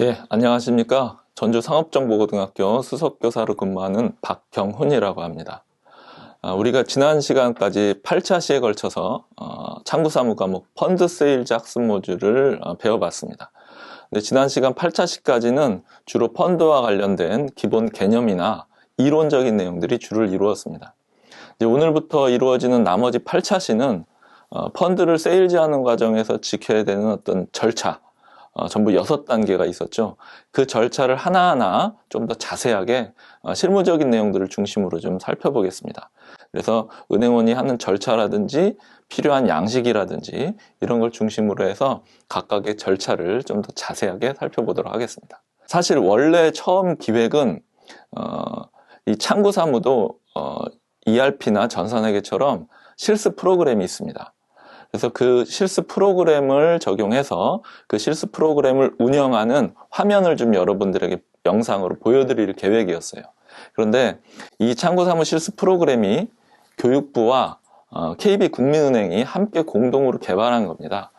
예, 안녕하십니까. 전주 상업정보고등학교 수석교사로 근무하는 박경훈이라고 합니다. 아, 우리가 지난 시간까지 8차 시에 걸쳐서 어, 창구 사무 과목 펀드 세일즈 학습 모듈을 어, 배워봤습니다. 지난 시간 8차 시까지는 주로 펀드와 관련된 기본 개념이나 이론적인 내용들이 주를 이루었습니다. 오늘부터 이루어지는 나머지 8차 시는 어, 펀드를 세일즈하는 과정에서 지켜야 되는 어떤 절차, 어, 전부 여섯 단계가 있었죠. 그 절차를 하나하나 좀 더 자세하게 어, 실무적인 내용들을 중심으로 좀 살펴보겠습니다. 그래서 은행원이 하는 절차라든지 필요한 양식이라든지 이런 걸 중심으로 해서 각각의 절차를 좀 더 자세하게 살펴보도록 하겠습니다. 사실 원래 처음 기획은 어, 이 창구 사무도 어, ERP나 전산회계처럼 실습 프로그램이 있습니다. 그래서 그 실습 프로그램을 적용해서 그 실습 프로그램을 운영하는 화면을 좀 여러분들에게 영상으로 보여드릴 계획이었어요. 그런데 이 창구사무 실습 프로그램이 교육부와 어, KB국민은행이 함께 공동으로 개발한 겁니다.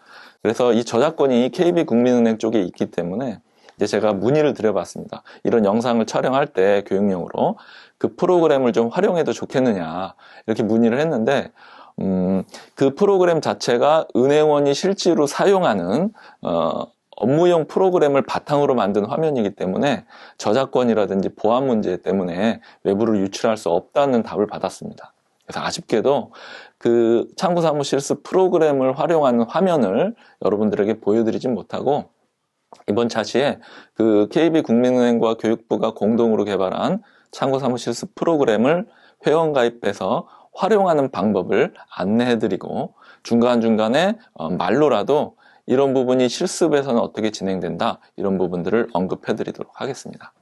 그래서 이 저작권이 KB국민은행 쪽에 있기 때문에 이제 제가 문의를 드려봤습니다. 이런 영상을 촬영할 때 교육용으로 그 프로그램을 좀 활용해도 좋겠느냐 이렇게 문의를 했는데 음, 그 프로그램 자체가 은행원이 실제로 사용하는 어, 업무용 프로그램을 바탕으로 만든 화면이기 때문에 저작권이라든지 보안 문제 때문에 외부를 유출할 수 없다는 답을 받았습니다. 그래서 아쉽게도 그 창구 사무 실습 프로그램을 활용하는 화면을 여러분들에게 보여드리진 못하고 이번 차시에 그 KB국민은행과 교육부가 공동으로 개발한 창구 사무 실습 프로그램을 회원 가입해서 활용하는 방법을 안내해드리고 중간중간에 어, 말로라도 이런 부분이 실습에서는 어떻게 진행된다 이런 부분들을 언급해드리도록 하겠습니다.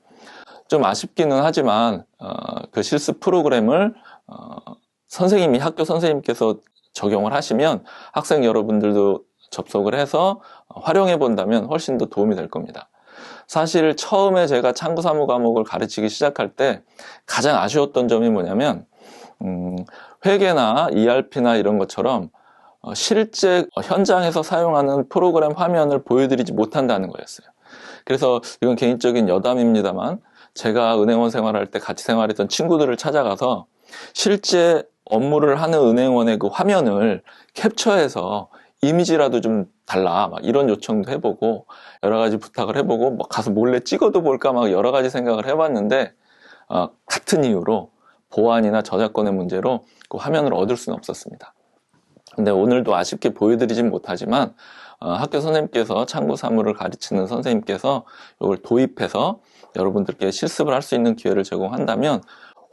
좀 아쉽기는 하지만 어, 그 실습 프로그램을 어, 선생님이 학교 선생님께서 적용을 하시면 학생 여러분들도 접속을 해서 활용해 본다면 훨씬 더 도움이 될 겁니다. 사실 처음에 제가 창구 사무 과목을 가르치기 시작할 때 가장 아쉬웠던 점이 뭐냐면 음, 회계나 ERP나 이런 것처럼 어, 실제 현장에서 사용하는 프로그램 화면을 보여드리지 못한다는 거였어요. 그래서 이건 개인적인 여담입니다만 제가 은행원 생활할 때 같이 생활했던 친구들을 찾아가서 실제 업무를 하는 은행원의 그 화면을 캡처해서 이미지라도 좀 달라 막 이런 요청도 해보고 여러 가지 부탁을 해보고 뭐 가서 몰래 찍어도 볼까 막 여러 가지 생각을 해봤는데 어, 같은 이유로 보안이나 저작권의 문제로 그 화면을 얻을 수는 없었습니다. 근데 오늘도 아쉽게 보여드리진 못하지만 어, 학교 선생님께서 창구 사무를 가르치는 선생님께서 이걸 도입해서 여러분들께 실습을 할 수 있는 기회를 제공한다면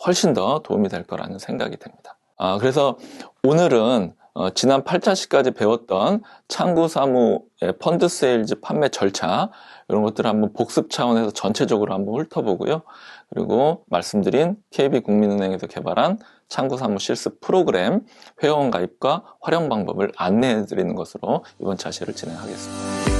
훨씬 더 도움이 될 거라는 생각이 듭니다. 아, 그래서 오늘은 어, 지난 8차시까지 배웠던 창구 사무의 펀드 세일즈 판매 절차 이런 것들을 한번 복습 차원에서 전체적으로 한번 훑어보고요. 그리고 말씀드린 KB국민은행에서 개발한 창구사무 실습 프로그램 회원 가입과 활용 방법을 안내해 드리는 것으로 이번 차시를 진행하겠습니다.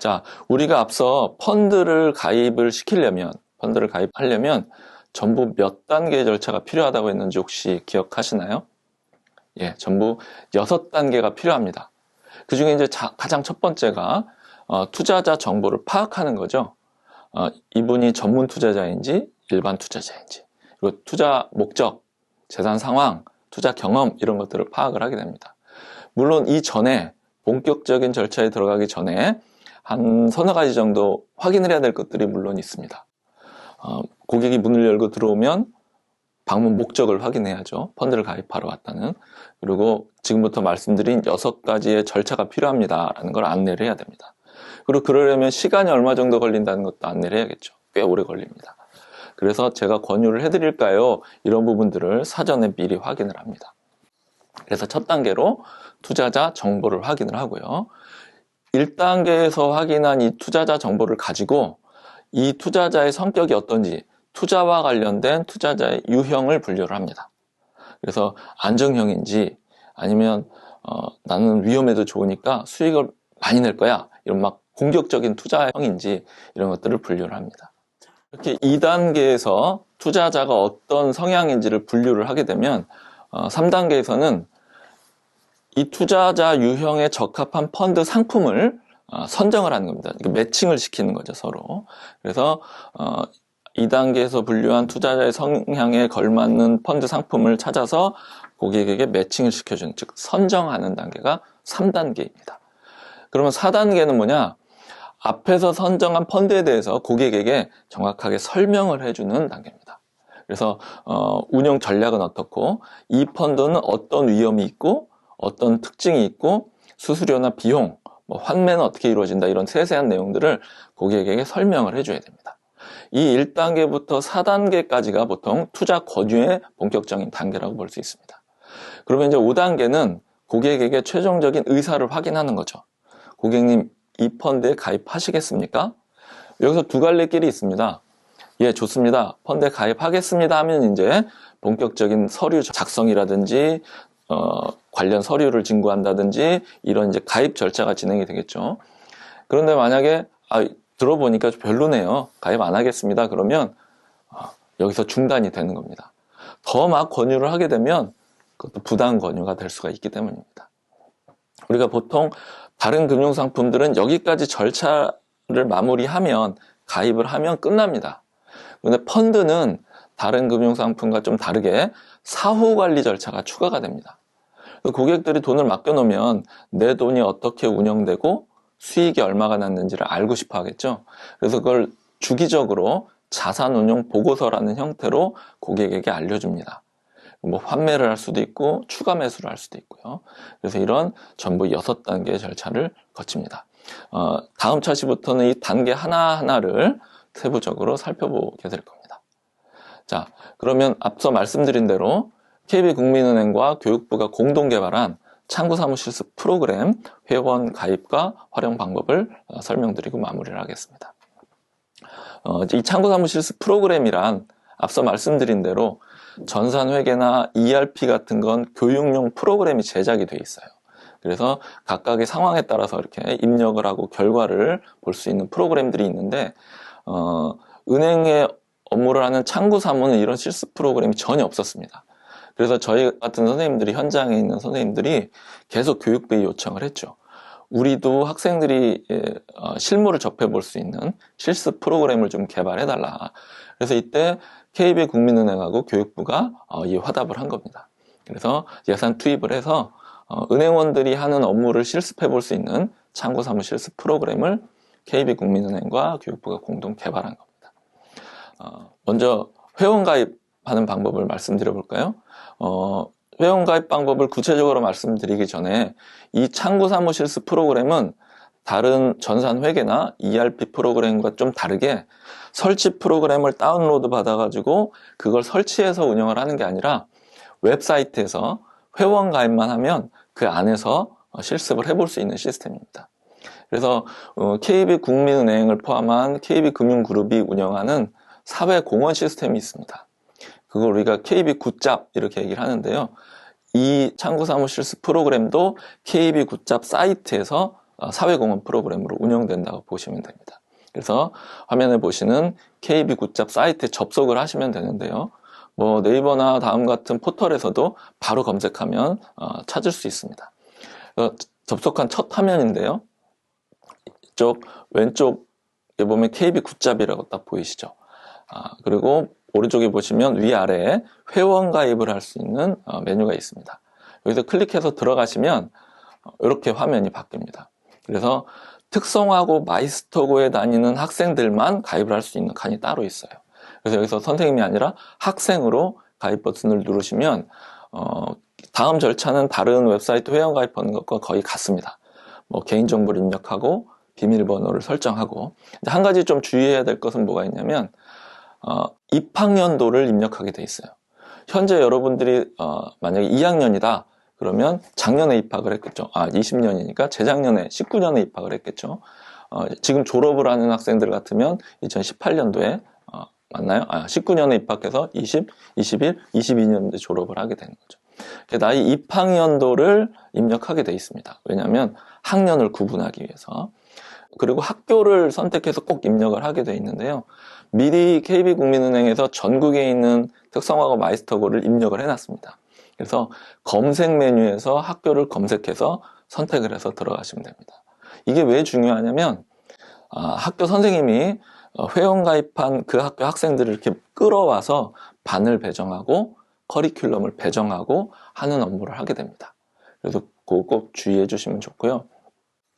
자, 우리가 앞서 펀드를 가입을 시키려면, 펀드를 가입하려면 전부 몇 단계의 절차가 필요하다고 했는지 혹시 기억하시나요? 예, 전부 여섯 단계가 필요합니다. 그 중에 이제 자, 가장 첫 번째가 어, 투자자 정보를 파악하는 거죠. 어, 이분이 전문 투자자인지 일반 투자자인지 그리고 투자 목적, 재산 상황, 투자 경험 이런 것들을 파악을 하게 됩니다. 물론 이 전에 본격적인 절차에 들어가기 전에 한 서너 가지 정도 확인을 해야 될 것들이 물론 있습니다. 어, 고객이 문을 열고 들어오면 방문 목적을 확인해야죠. 펀드를 가입하러 왔다는. 그리고 지금부터 말씀드린 여섯 가지의 절차가 필요합니다. 라는 걸 안내를 해야 됩니다. 그리고 그러려면 시간이 얼마 정도 걸린다는 것도 안내를 해야겠죠. 꽤 오래 걸립니다. 그래서 제가 권유를 해드릴까요? 이런 부분들을 사전에 미리 확인을 합니다. 그래서 첫 단계로 투자자 정보를 확인을 하고요. 1단계에서 확인한 이 투자자 정보를 가지고 이 투자자의 성격이 어떤지 투자와 관련된 투자자의 유형을 분류를 합니다. 그래서 안정형인지 아니면 어, 나는 위험해도 좋으니까 수익을 많이 낼 거야 이런 막 공격적인 투자형인지 이런 것들을 분류를 합니다. 이렇게 2단계에서 투자자가 어떤 성향인지를 분류를 하게 되면 어, 3단계에서는 이 투자자 유형에 적합한 펀드 상품을 어, 선정을 하는 겁니다. 그러니까 매칭을 시키는 거죠, 서로. 그래서 어, 2단계에서 분류한 투자자의 성향에 걸맞는 펀드 상품을 찾아서 고객에게 매칭을 시켜주는, 즉 선정하는 단계가 3단계입니다. 그러면 4단계는 뭐냐? 앞에서 선정한 펀드에 대해서 고객에게 정확하게 설명을 해주는 단계입니다. 그래서 어, 운영 전략은 어떻고 이 펀드는 어떤 위험이 있고 어떤 특징이 있고 수수료나 비용, 뭐 환매는 어떻게 이루어진다 이런 세세한 내용들을 고객에게 설명을 해줘야 됩니다. 이 1단계부터 4단계까지가 보통 투자 권유의 본격적인 단계라고 볼 수 있습니다. 그러면 이제 5단계는 고객에게 최종적인 의사를 확인하는 거죠. 고객님, 이 펀드에 가입하시겠습니까? 여기서 두 갈래 길이 있습니다. 예, 좋습니다. 펀드에 가입하겠습니다 하면 이제 본격적인 서류 작성이라든지, 어, 관련 서류를 진구한다든지, 이런 이제 가입 절차가 진행이 되겠죠. 그런데 만약에, 아, 들어보니까 별로네요. 가입 안 하겠습니다. 그러면, 어, 여기서 중단이 되는 겁니다. 더 막 권유를 하게 되면, 그것도 부당 권유가 될 수가 있기 때문입니다. 우리가 보통 다른 금융상품들은 여기까지 절차를 마무리하면 가입을 하면 끝납니다. 그런데 펀드는 다른 금융상품과 좀 다르게 사후 관리 절차가 추가가 됩니다. 고객들이 돈을 맡겨놓으면 내 돈이 어떻게 운영되고 수익이 얼마가 났는지를 알고 싶어 하겠죠. 그래서 그걸 주기적으로 자산 운용 보고서라는 형태로 고객에게 알려줍니다. 뭐 환매를 할 수도 있고 추가 매수를 할 수도 있고요. 그래서 이런 전부 여섯 단계의 절차를 거칩니다. 어, 다음 차시부터는 이 단계 하나하나를 세부적으로 살펴보게 될 겁니다. 자, 그러면 앞서 말씀드린 대로 KB국민은행과 교육부가 공동 개발한 창구 사무실습 프로그램 회원 가입과 활용 방법을 어, 설명드리고 마무리를 하겠습니다. 어, 이 창구 사무실습 프로그램이란 앞서 말씀드린 대로 전산회계나 ERP 같은 건 교육용 프로그램이 제작이 돼 있어요. 그래서 각각의 상황에 따라서 이렇게 입력을 하고 결과를 볼 수 있는 프로그램들이 있는데, 어, 은행에 업무를 하는 창구 사무는 이런 실습 프로그램이 전혀 없었습니다. 그래서 저희 같은 선생님들이 현장에 있는 선생님들이 계속 교육부에 요청을 했죠. 우리도 학생들이 예, 어, 실무를 접해 볼 수 있는 실습 프로그램을 좀 개발해 달라. 그래서 이때 KB국민은행하고 교육부가 어, 이 화답을 한 겁니다. 그래서 예산 투입을 해서 어, 은행원들이 하는 업무를 실습해 볼 수 있는 창구사무 실습 프로그램을 KB국민은행과 교육부가 공동 개발한 겁니다. 어, 먼저 회원 가입 하는 방법을 말씀드려 볼까요? 회원 가입 방법을 구체적으로 말씀드리기 전에 이 창구 사무 실습 프로그램은 다른 전산 회계나 ERP 프로그램과 좀 다르게 설치 프로그램을 다운로드 받아가지고 그걸 설치해서 운영을 하는 게 아니라 웹사이트에서 회원 가입만 하면 그 안에서 실습을 해볼 수 있는 시스템입니다. 그래서 KB국민은행을 포함한 KB금융그룹이 운영하는 사회공헌 시스템이 있습니다. 그걸 우리가 KB굿잡 이렇게 얘기를 하는데요. 이 창구 사무실습 프로그램도 KB굿잡 사이트에서 사회공헌 프로그램으로 운영된다고 보시면 됩니다. 그래서 화면에 보시는 KB 굿잡 사이트에 접속을 하시면 되는데요. 뭐 네이버나 다음 같은 포털에서도 바로 검색하면 어, 찾을 수 있습니다. 어, 접속한 첫 화면인데요. 이쪽 왼쪽에 보면 KB 굿잡이라고 딱 보이시죠? 아, 그리고 오른쪽에 보시면 위아래에 회원 가입을 할 수 있는 어, 메뉴가 있습니다. 여기서 클릭해서 들어가시면 이렇게 화면이 바뀝니다. 그래서 특성화고 마이스터고에 다니는 학생들만 가입을 할 수 있는 칸이 따로 있어요. 그래서 여기서 선생님이 아니라 학생으로 가입 버튼을 누르시면 어, 다음 절차는 다른 웹사이트 회원 가입하는 것과 거의 같습니다. 뭐 개인정보를 입력하고 비밀번호를 설정하고 한 가지 좀 주의해야 될 것은 뭐가 있냐면 어, 입학년도를 입력하게 돼 있어요. 현재 여러분들이 어, 만약에 2학년이다 그러면 작년에 입학을 했겠죠. 아, 20년이니까 재작년에 19년에 입학을 했겠죠. 어, 지금 졸업을 하는 학생들 같으면 2018년도에 어, 맞나요? 아, 19년에 입학해서 20, 21, 22년도에 졸업을 하게 되는 거죠. 나이 입학년도를 입력하게 돼 있습니다. 왜냐하면 학년을 구분하기 위해서. 그리고 학교를 선택해서 꼭 입력을 하게 돼 있는데요. 미리 KB국민은행에서 전국에 있는 특성화고 마이스터고를 입력을 해놨습니다. 그래서 검색 메뉴에서 학교를 검색해서 선택을 해서 들어가시면 됩니다. 이게 왜 중요하냐면 아, 학교 선생님이 어, 회원 가입한 그 학교 학생들을 이렇게 끌어와서 반을 배정하고 커리큘럼을 배정하고 하는 업무를 하게 됩니다. 그래서 그거 꼭 주의해 주시면 좋고요.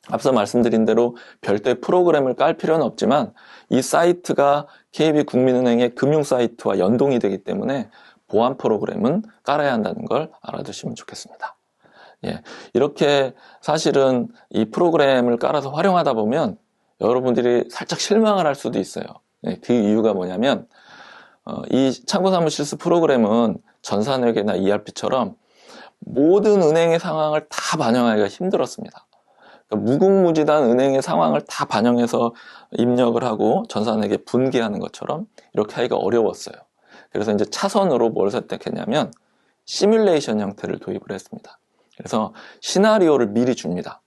앞서 말씀드린 대로 별도의 프로그램을 깔 필요는 없지만 이 사이트가 KB국민은행의 금융 사이트와 연동이 되기 때문에 보안 프로그램은 깔아야 한다는 걸 알아두시면 좋겠습니다. 예, 이렇게 사실은 이 프로그램을 깔아서 활용하다 보면 여러분들이 살짝 실망을 할 수도 있어요. 예, 그 이유가 뭐냐면 어, 이 참고사무실수 프로그램은 전산회계나 ERP처럼 모든 은행의 상황을 다 반영하기가 힘들었습니다. 그러니까 무궁무진한 은행의 상황을 다 반영해서 입력을 하고 전산회계 분기하는 것처럼 이렇게 하기가 어려웠어요. 그래서 이제 차선으로 뭘 선택했냐면 시뮬레이션 형태를 도입을 했습니다. 그래서 시나리오를 미리 줍니다.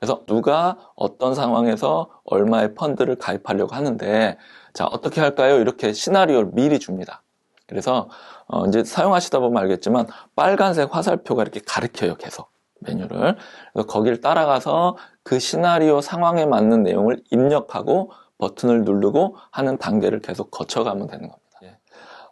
그래서 누가 어떤 상황에서 얼마의 펀드를 가입하려고 하는데 자 어떻게 할까요? 이렇게 시나리오를 미리 줍니다. 그래서 어, 이제 사용하시다 보면 알겠지만 빨간색 화살표가 이렇게 가르켜요 계속 메뉴를 그래서 거기를 따라가서 그 시나리오 상황에 맞는 내용을 입력하고 버튼을 누르고 하는 단계를 계속 거쳐가면 되는 겁니다. 예.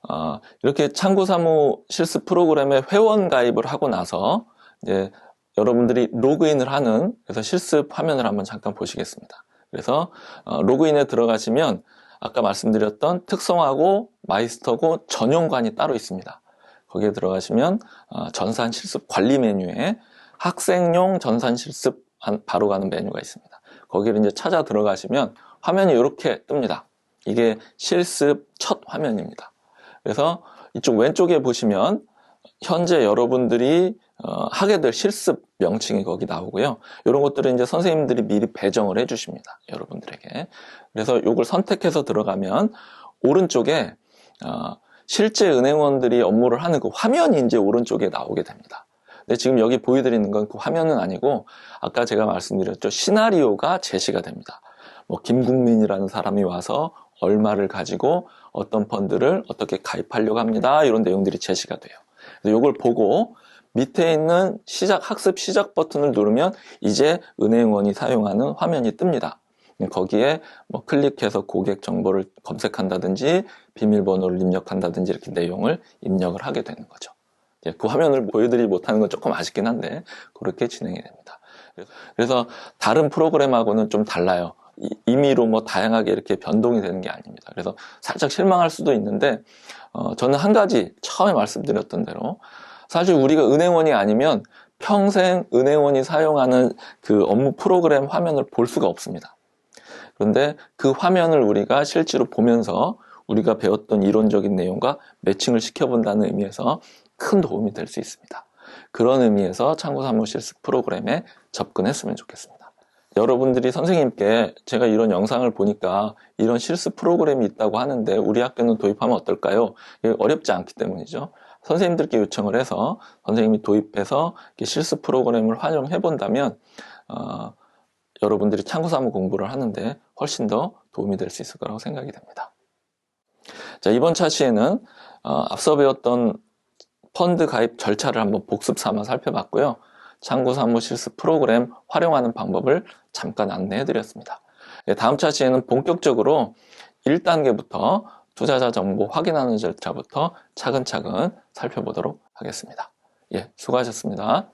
어, 이렇게 창구 사무 실습 프로그램에 회원 가입을 하고 나서 이제 여러분들이 로그인을 하는 그래서 실습 화면을 한번 잠깐 보시겠습니다. 그래서 어, 로그인에 들어가시면 아까 말씀드렸던 특성하고 마이스터고 전용관이 따로 있습니다. 거기에 들어가시면 어, 전산 실습 관리 메뉴에 학생용 전산 실습 바로 가는 메뉴가 있습니다. 거기를 이제 찾아 들어가시면 화면이 이렇게 뜹니다. 이게 실습 첫 화면입니다. 그래서 이쪽 왼쪽에 보시면 현재 여러분들이 어, 하게 될 실습 명칭이 거기 나오고요. 이런 것들은 이제 선생님들이 미리 배정을 해주십니다. 여러분들에게. 그래서 이걸 선택해서 들어가면 오른쪽에 어, 실제 은행원들이 업무를 하는 그 화면이 이제 오른쪽에 나오게 됩니다. 지금 여기 보여드리는 건 그 화면은 아니고 아까 제가 말씀드렸죠. 시나리오가 제시가 됩니다. 뭐 김국민이라는 사람이 와서 얼마를 가지고 어떤 펀드를 어떻게 가입하려고 합니다. 이런 내용들이 제시가 돼요. 이걸 보고 밑에 있는 시작 학습 시작 버튼을 누르면 이제 은행원이 사용하는 화면이 뜹니다. 거기에 뭐 클릭해서 고객 정보를 검색한다든지 비밀번호를 입력한다든지 이렇게 내용을 입력을 하게 되는 거죠. 그 화면을 보여드리지 못하는 건 조금 아쉽긴 한데 그렇게 진행이 됩니다. 그래서 다른 프로그램하고는 좀 달라요. 임의로 뭐 다양하게 이렇게 변동이 되는 게 아닙니다. 그래서 살짝 실망할 수도 있는데 어, 저는 한 가지 처음에 말씀드렸던 대로 사실 우리가 은행원이 아니면 평생 은행원이 사용하는 그 업무 프로그램 화면을 볼 수가 없습니다. 그런데 그 화면을 우리가 실제로 보면서 우리가 배웠던 이론적인 내용과 매칭을 시켜본다는 의미에서 큰 도움이 될 수 있습니다. 그런 의미에서 참고 사무실 프로그램에 접근했으면 좋겠습니다. 여러분들이 선생님께 제가 이런 영상을 보니까 이런 실습 프로그램이 있다고 하는데 우리 학교는 도입하면 어떨까요? 어렵지 않기 때문이죠. 선생님들께 요청을 해서 선생님이 도입해서 실습 프로그램을 활용해 본다면 어, 여러분들이 참고사무 공부를 하는데 훨씬 더 도움이 될 수 있을 거라고 생각이 됩니다. 자 이번 차시에는 어, 앞서 배웠던 펀드 가입 절차를 한번 복습 삼아 살펴봤고요. 참고사무 실습 프로그램 활용하는 방법을 잠깐 안내해 드렸습니다. 예, 다음 차시에는 본격적으로 1단계부터 투자자 정보 확인하는 절차부터 차근차근 살펴보도록 하겠습니다. 예, 수고하셨습니다.